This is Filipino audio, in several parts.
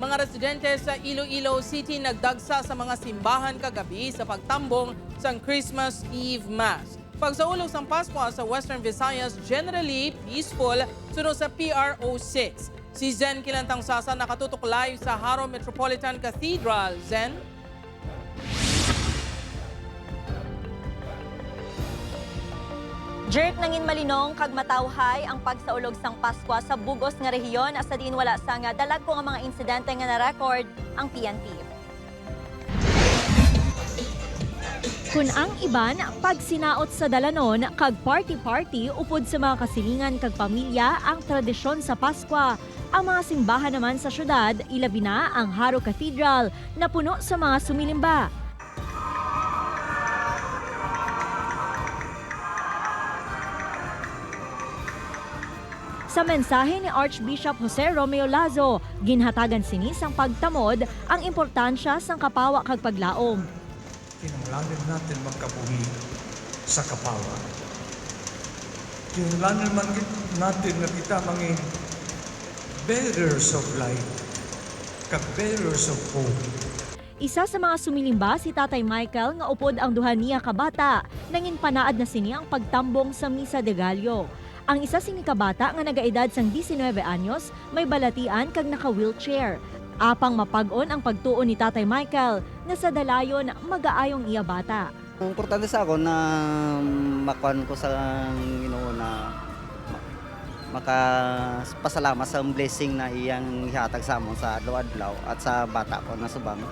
Mga residente sa Iloilo City nagdagsa sa mga simbahan kagabi sa pagtambong sa Christmas Eve Mass. Pagsaulog sa Pasko sa Western Visayas generally peaceful sunod sa PRO6. Si Zen Kilantang Sasa nakatutok live sa Haro Metropolitan Cathedral. Zen? Jerk nangin malinong kag matawhay ang pagsaulog sang Paskwa sa bugos nga rehiyon asa diin wala sa nga dalag ko nga mga insidente nga na-record ang PNP. Kung ang iban, pag sinaot sa dalanon, kag party-party upod sa mga kasilingan kag pamilya ang tradisyon sa Paskwa. Ang mga simbahan naman sa syudad, ilabi na ang Haro Cathedral na puno sa mga sumilimba. Sa mensahe ni Archbishop Jose Romeo Lazo, ginhatagan sinis ang pagtamod ang importansya sang kapawa kag paglaom. Kinahanglan natin magkabuhi sa kapawa. Kinahanglan man natin na kita mangin bearers of light, kag bearers of hope. Isa sa mga sumilimba si Tatay Michael nga upod ang duha niya kabata nangin panaad na sini ang pagtambong sa Misa de Gallo. Ang isa sini kabata nga nagaedad sang 19 anyos may balatian kag naka-wheelchair. Apang mapag-on ang pagtuon ni Tatay Michael nga sa dalayon magaayong iya bata. Importante sa ako na makuan ko sa Ginoo na ma- makapasalamat sa blessing na iyang ihatag sa amon sa adlaw-adlaw at sa bata ko na subang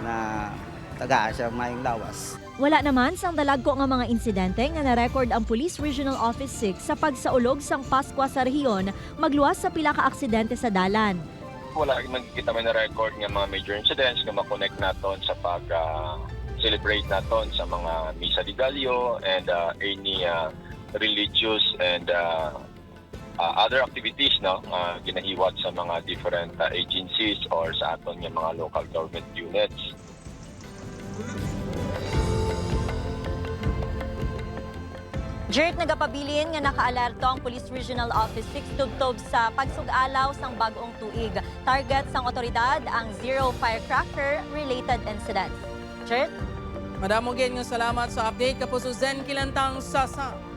na tagaan siya mayong lawas. Wala naman sang dalagko nga mga insidente nga na-record ang Police Regional Office 6 sa pagsaulog sang Paskwa sa rehiyon magluwas sa pila ka aksidente sa dalan. wala man kita man na record nga mga major incidents nga makonect naton sa pag ah, celebrate naton sa mga Misa de Gallo and ah, any ah, religious and ah, ah, other activities no ah, ginahiwat sa mga different ah, agencies or sa aton nga mga local government units. Jerk nagapabilin nga nakaalerto ang Police Regional Office 6 tubtob sa pagsug-alaw sang bag-ong tuig. Target sang otoridad ang zero firecracker related incidents. Jerk? Madamo nga salamat sa update kapuso Zen Kilantang Sasa.